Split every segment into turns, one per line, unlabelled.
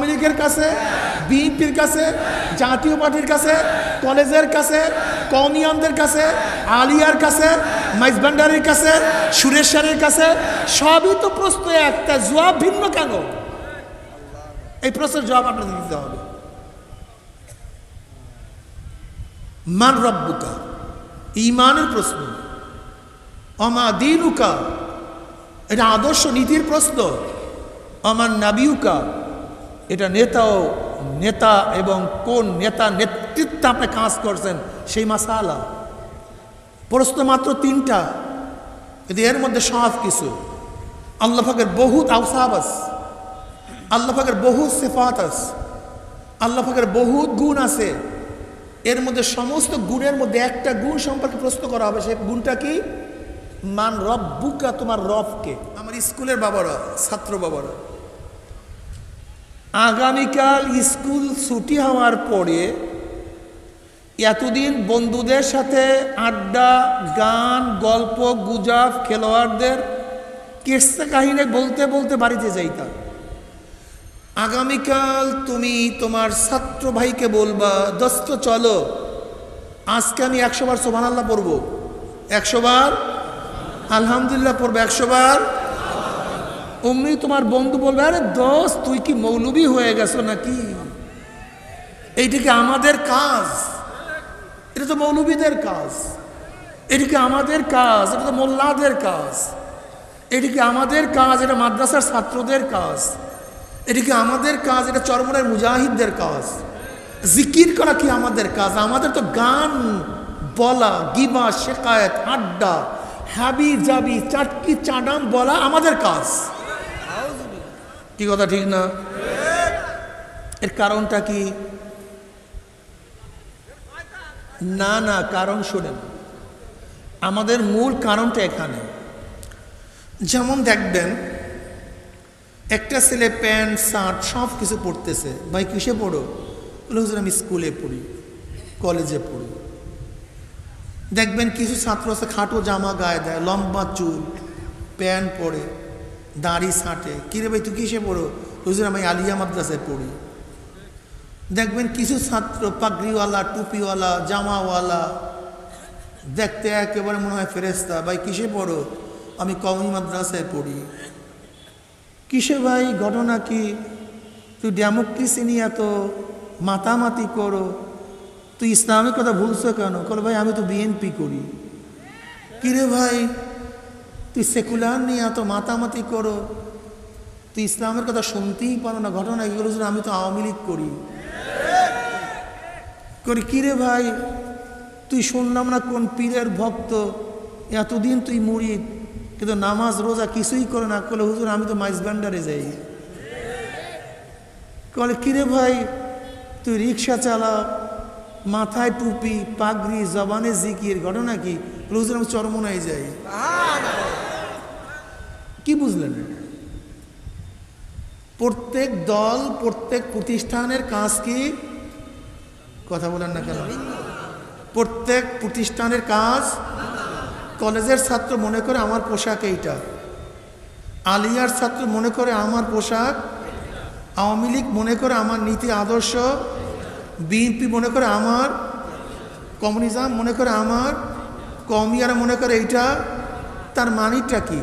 আওয়ামী লীগের কাছে, বিএনপির কাছে, জাতীয় পার্টির কাছে, কলেজের কাছে কমিয়ানদের কাছে, আলিয়ার কাছে মাইজবান্ডারের কাছে সুরেশ্বরের কাছে, সবই তো প্রশ্ন একটা, জবাব ভিন্ন কেন? এই প্রশ্নের জবাব আপনাদের দিতে হবে। মান রব্বুকা, ইমানের প্রশ্ন। অমা দিনুকা, এটা আদর্শ নীতির প্রশ্ন। আমার নাবিউকা এটা নেতাও নেতা এবং কোন নেতা নেতৃত্বে আপনি কাজ করছেন, সেই মাসালা। প্রশ্ন মাত্র তিনটা। কিন্তু এর মধ্যে সব কিছু। আল্লাহ বহুত আউসাব আছে। আল্লাহ ফাকের বহুত সেফাত আছে। আল্লাহ বহুত গুণ আছে। এর মধ্যে সমস্ত গুণের মধ্যে একটা গুণ সম্পর্কে প্রশ্ন করা হবে সেই গুণটা কি? মান রব বুকা তোমার রবকে। আমার স্কুলের বাবারা, ছাত্র বাবারা। আগামীকাল স্কুল ছুটি হওয়ার পরে এতদিন বন্ধুদের সাথে আড্ডা, গান, গল্প, গুজব, খেলোয়াড়দের কেসা কাহিনী বলতে বলতে বাড়িতে যাইতাম। আগামীকাল তুমি তোমার ছাত্র ভাইকে বলবা, দোস্ত, চলো, আজকে আমি একশোবার সোভান আল্লাহ পড়ব। একশোবার আলহামদুলিল্লাহ পড়ব একশো বার। অমনি তোমার বন্ধু বলবে, আরে দোষ তুই কি মৌলবী হয়ে গেছো নাকি? এইটা কি আমাদের কাজ? এটা তো মৌলবীদের কাজ। এটি কি আমাদের কাজ? এটা তো মোল্লাদের কাজ। এটি কি আমাদের কাজ? এটা মাদ্রাসার ছাত্রদের কাজ। এটি কি আমাদের কাজ? এটা চরমনের মুজাহিদদের কাজ। জিকির করা কি আমাদের কাজ? আমাদের তো গান বলা, গিবা, শেখায়ত, আড্ডা হাবি জাবি চাটকি চাডাম বলা আমাদের কাজ। কি কথা ঠিক না? এর কারণটা কি? না না, কারণ শোনেন। আমাদের মূল কারণটা এখানে। যেমন দেখবেন, একটা ছেলে প্যান্ট, শার্ট সব কিছু পড়তেছে ভাই, কিসে পড়ো? বলে, হুজুর, আমি স্কুলে পড়ি, কলেজে পড়ি। দেখবেন কিছু ছাত্র আছে, খাটো জামা গায়ে দেয়, লম্বা চুল, প্যান্ট পরে। দাড়ি ছাঁটে। কিরে ভাই, তুই কিসে পড়ো? হুজুর, আমি আলিয়া মাদ্রাসায় পড়ি। দেখবেন কিছু ছাত্র পাগড়িওয়ালা, টুপিওয়ালা, জামাওয়ালা, দেখতে একেবারে মনে হয় ফেরেস্তা ভাই, কিসে পড়ো? আমি কওমি মাদ্রাসায় পড়ি। কিসে ভাই, ঘটনা কি? তুই ডেমোক্রেসি নিয়ে এত মাতামাতি করো। তুই ইসলামের কথা ভুলছো কেন? কল ভাই, আমি তো বিএনপি করি। কিরে ভাই? তুই সেকুলার নিয়ে এত মাতামাতি করো। তুই ইসলামের কথা শুনতেই পারো না, ঘটনা এগুলো শুনে আমি তো আওয়ামী লীগ করি। করি কিরে ভাই? তুই শুনলাম না কোন পীরের ভক্ত? এতদিন তুই মুড়িদ কিন্তু নামাজ, রোজা কিছুই করে না করলে হুজুর আমি তো মাইস ভান্ডারে যাই। কলে কিরে ভাই? তুই রিক্সা চালা, মাথায় টুপি, পাগড়ি, জবানে জিকির, ঘটনা কি? হুজুর আমি চরমনায় যাই। কি বুঝলেন? প্রত্যেক দল, প্রত্যেক প্রতিষ্ঠানের কাজ কি? কথা বলেন না কেন? প্রত্যেক প্রতিষ্ঠানের কাজ? কলেজের ছাত্র মনে করে আমার পোশাক এইটা। আলিয়ার ছাত্র মনে করে আমার পোশাক। আওয়ামী লীগ মনে করে আমার নীতি আদর্শ। বিএনপি মনে করে আমার। কমিউনিজম মনে করে আমার। কমিয়ারা মনে করে এইটা। তার মানিটা কি?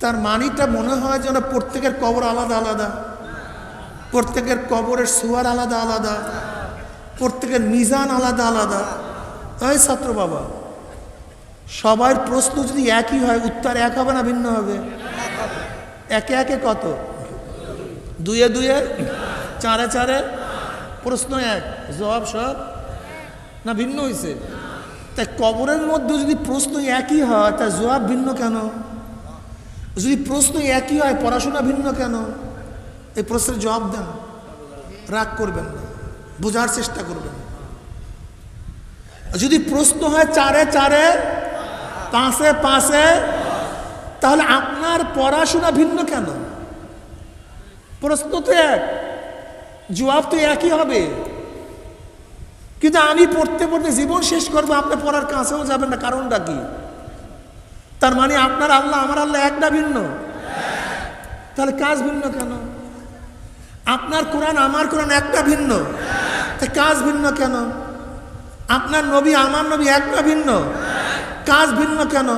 তার মানিটা মনে হয় যেন প্রত্যেকের কবর আলাদা আলাদা। প্রত্যেকের কবরের সুয়ার আলাদা আলাদা। প্রত্যেকের মিজান আলাদা আলাদা। এই ছাত্র বাবা, সবার প্রশ্ন যদি একই হয়, উত্তর এক হবে না ভিন্ন হবে? একে একে কত? দুয়ে দুয়ে, চারে চারে, প্রশ্ন এক, জবাব সব? না ভিন্ন হয়েছে তাই কবরের মধ্যে যদি প্রশ্ন একই হয়, তার জবাব ভিন্ন কেন? যদি প্রশ্ন একই হয়, পড়াশোনা ভিন্ন কেন? এই প্রশ্নের জবাব দেন। রাগ করবেন না। বোঝার চেষ্টা করবেন। যদি প্রশ্ন হয় চারে চারে, পাঁচে পাঁচে, তাহলে আপনার পড়াশোনা ভিন্ন কেন? প্রশ্ন তো এক, জবাব তো একই হবে। কিন্তু আমি পড়তে পড়তে জীবন শেষ করব, আপনি পড়ার কাছেও যাবেন না, কারণটা কি? তার মানে আপনার আল্লাহ, আমার আল্লাহ একটা ভিন্ন। তাহলে কাজ ভিন্ন কেন? আপনার কোরআন, আমার কোরআন একটা ভিন্ন। তা কাজ ভিন্ন কেন? আপনার নবী, আমার নবী একটা ভিন্ন। কাজ ভিন্ন কেন?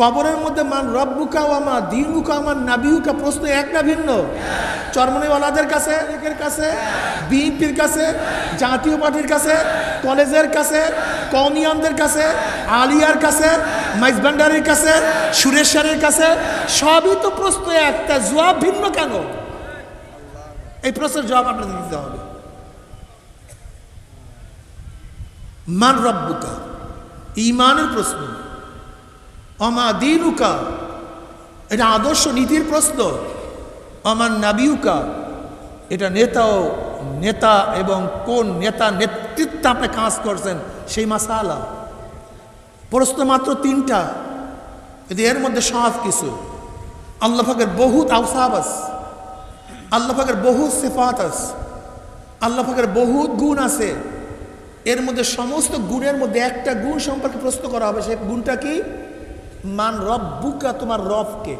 কবরের মধ্যে মান রব্বুকা ও আমার দিনুকা আমার নাবিউকা প্রশ্ন একটা ভিন্ন। চরমনিওয়ালাদের কাছে, একের কাছে, বিএনপির কাছে, জাতীয় পার্টির কাছে, কলেজের কাছে কমিয়ানদের কাছে, আলিয়ার কাছে মাইজবান্ডারের কাছে সুরেশ্বরের কাছে, সবই তো প্রশ্ন একটা, জবাব ভিন্ন কেন? এই প্রশ্নের জবাব আপনাদের দিতে হবে। মান রব্বুকা, ইমানের প্রশ্ন। অমা দিনুকা, এটা আদর্শ নীতির প্রশ্ন। আমার নাবিউকা, এটা নেতা ও নেতা এবং কোন নেতা নেতৃত্বে আপনি কাজ করছেন, সেই মাসালা। প্রশ্ন মাত্র তিনটা, কিন্তু এর মধ্যে সব কিছু। আল্লাহ ফাকের বহুত আউসাব আছে, আল্লাহ ফাকের বহুত সেফাত ফাকের বহুত গুণ আছে। এর মধ্যে সমস্ত গুণের মধ্যে একটা গুণ সম্পর্কে প্রশ্ন করা হবে সেই গুণটা কি? মান রব বুকা তোমার রবকে।